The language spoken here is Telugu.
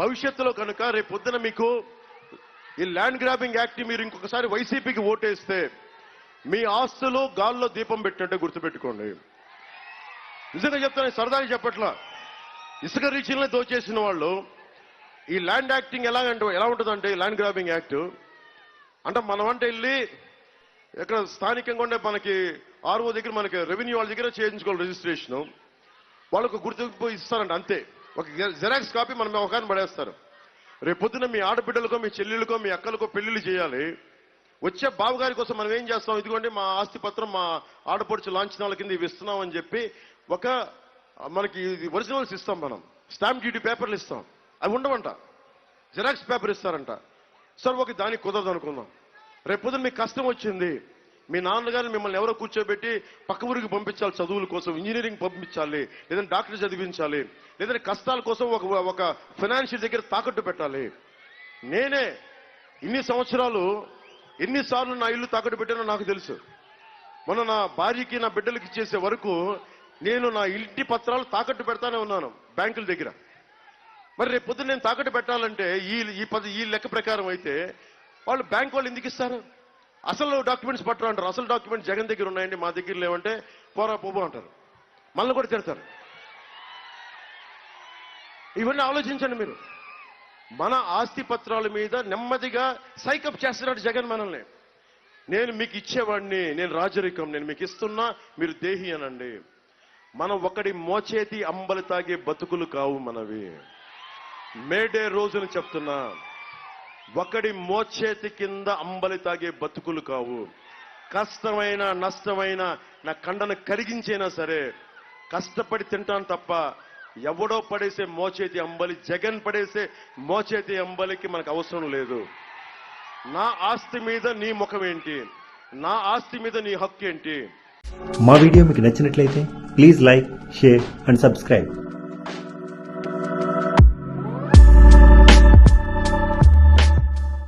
భవిష్యత్తులో కనుక రేపు పొద్దున మీకు ఈ ల్యాండ్ గ్రాబింగ్ యాక్ట్ మీరు ఇంకొకసారి వైసీపీకి ఓటేస్తే మీ ఆస్తులు గాల్లో దీపం పెట్టినట్టే గుర్తుపెట్టుకోండి. నిజంగా చెప్తాను సరదాగా చెప్పట్లా. ఇసుక రీచ్లనే దోచేసిన వాళ్ళు ఈ ల్యాండ్ యాక్టింగ్ ఎలా అంటే ఎలా ఉంటుందంటే ఈ ల్యాండ్ గ్రాబింగ్ యాక్ట్ అంటే మనం అంటే వెళ్ళి ఇక్కడ స్థానికంగా ఉండే మనకి ఆర్ఓ దగ్గర మనకి రెవెన్యూ వాళ్ళ దగ్గర చేయించుకోవాలి రిజిస్ట్రేషన్. వాళ్ళకు గుర్తింపు ఇస్తారంట అంతే. ఒక జెరాక్స్ కాపీ మనం ఒకని పడేస్తారు. రేపు పొద్దున మీ ఆడబిడ్డలకో మీ చెల్లెళ్ళకో మీ అక్కలకో పెళ్ళిళ్ళు చేయాలి. వచ్చే బావగారి కోసం మనం ఏం చేస్తాం? ఇదిగోండి మా ఆస్తి పత్రం మా ఆడపడుచు లాంఛనాల కింద ఇవి ఇస్తున్నాం అని చెప్పి ఒక మనకి ఒరిజినల్స్ ఇస్తాం మనం. స్టాంప్ డ్యూటీ పేపర్లు ఇస్తాం. అవి ఉండవంట. జిరాక్స్ పేపర్ ఇస్తారంట. సార్ ఒక దానికి కుదరదు అనుకుందాం. రేపు పొద్దున మీకు కష్టం వచ్చింది. మీ నాన్నగారిని మిమ్మల్ని ఎవరో కూర్చోబెట్టి పక్క ఊరికి పంపించాలి చదువుల కోసం ఇంజనీరింగ్ పంపించాలి లేదంటే డాక్టర్ చదివించాలి లేదంటే కష్టాల కోసం ఒక ఒక ఫైనాన్షియల్ దగ్గర తాకట్టు పెట్టాలి. నేనే ఇన్ని సంవత్సరాలు ఎన్నిసార్లు నా ఇల్లు తాకట్టు పెట్టానో నాకు తెలుసు. మొన్న నా భార్యకి నా బిడ్డలకి ఇచ్చేసే వరకు నేను నా ఇంటి పత్రాలు తాకట్టు పెడతానే ఉన్నాను బ్యాంకుల దగ్గర. మరి రేపు పొద్దున్న నేను తాకట్టు పెట్టాలంటే ఈ ఈ పది ఈ లెక్క ప్రకారం అయితే వాళ్ళు బ్యాంక్ వాళ్ళు ఎందుకు ఇస్తారు? అసలు డాక్యుమెంట్స్ పట్టరు అంటారు అసలు డాక్యుమెంట్స్ జగన్ దగ్గర ఉన్నాయండి మా దగ్గర లేవంటే పోరా పోబో అంటారు. మళ్ళీ కూడా తిడతారు. ఇవన్నీ ఆలోచించండి మీరు. మన ఆస్తి పత్రాల మీద నెమ్మదిగా సైకప్ చేస్తున్నాడు జగన్ మనల్ని. నేను మీకు ఇచ్చేవాడిని నేను రాజరికం నేను మీకు ఇస్తున్నా మీరు దేహి అనండి. మనం ఒకటి మోచేతి అంబలి తాగే బతుకులు కావు మనవి. మేడే రోజును చెప్తున్నా. ఒకడి మోచేతి కింద అంబలి తాగే బతుకులు కావు. కష్టమైన నష్టమైన నా కండను కరిగించైనా సరే కష్టపడి తింటాను తప్ప ఎవడో పడేసే మోచేతి అంబలి జగన్ పడేసే మోచేతి అంబలికి మనకు అవసరం లేదు. నా ఆస్తి మీద నీ ముఖం ఏంటి? నా ఆస్తి మీద నీ హక్కు ఏంటి? మా వీడియో మీకు నచ్చినట్లయితే please like share and subscribe.